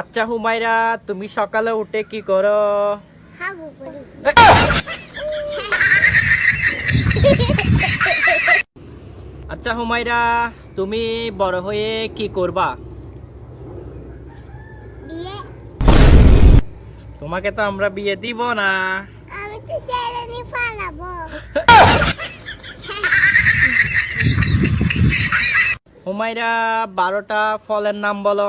আচ্ছা হুমায়রা তুমি সকালে উঠে কি করো? আচ্ছা হুমায়রা তুমি বড় হয়ে কি করবা? তোমাকে তো আমরা বিয়ে দিব না। আমি তো হুমায়রা বারোটা ফলের নাম বলো।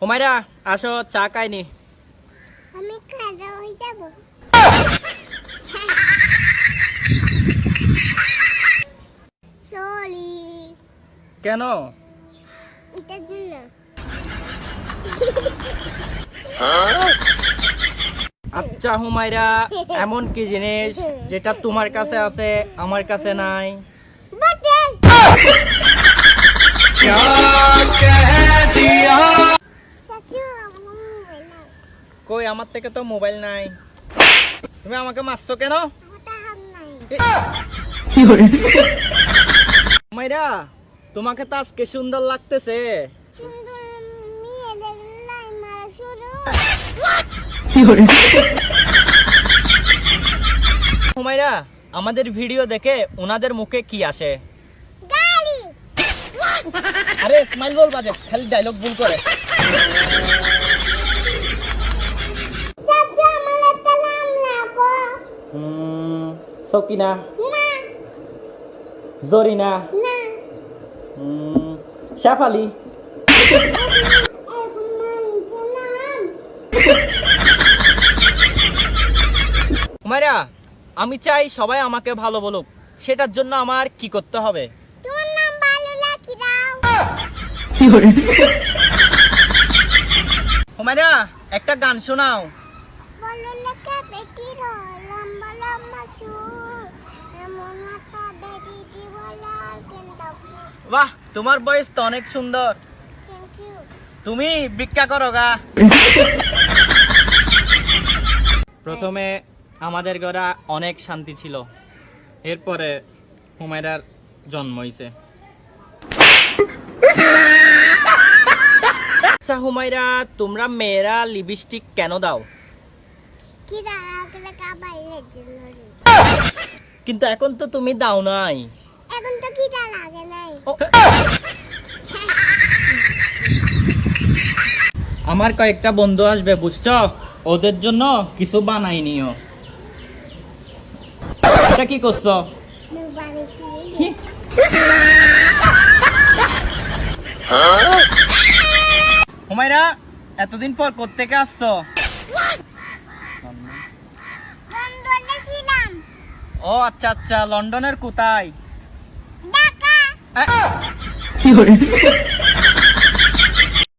হুমায়রা আসো চা খাইনি আমি খাজা হয়ে যাব সরি কেন এটার জন্য আচ্ছা হুমায়রা এমন কি জিনিস যেটা তোমার কাছে আছে আমার কাছে নাই। কই আমার থেকে তো মোবাইল নাই। তুমি আমাকে মারছো কেন? হাত তোমাকে তো আজকে সুন্দর লাগতেছে। সুন্দর মেয়ে দেখলে মারা শুরু। হুমায়রা আমাদের ভিডিও দেখে ওনাদের মুখে কি আসে? আরে স্মাইল বল বাজে খালি ডায়লগ ভুল করে। সকিনা। জরিনা। শেফালি। আমি চাই সবাই আমাকে ভালো বলুক। সেটার জন্য আমার কি করতে হবে? তোমার নাম ভালো রাখি দাও? হুমায়রা একটা গান শোনাও। বলো লেখা বেটির লম্বা লম্বা চুল। এমন মাথা বেটি দি বলার কেন্দ্র বাহ তোমার বয়স তো অনেক সুন্দর। থ্যাংক ইউ তুমি ভিক্ষা করো গা। প্রথমে আমাদের ঘরে অনেক শান্তি ছিল। এরপরে হুমায়রার জন্ম হয়েছে আচ্ছা হুমায়রা তোমরা মেয়েরা লিপস্টিক কেন দাও। কিন্তু এখন তো তুমি দাও নাই। এখন তো কিটা লাগে নাই? আমার কয়েকটা বন্ধু আসবে বুঝছ? ওদের জন্য কিছু বানাই নিও। এটা কি করছ? কি? হুমায়রা এতদিন পর কোত্থেকে আসছো? ও আচ্ছা আচ্ছা লন্ডনের কোথায়? ঢাকা। এ-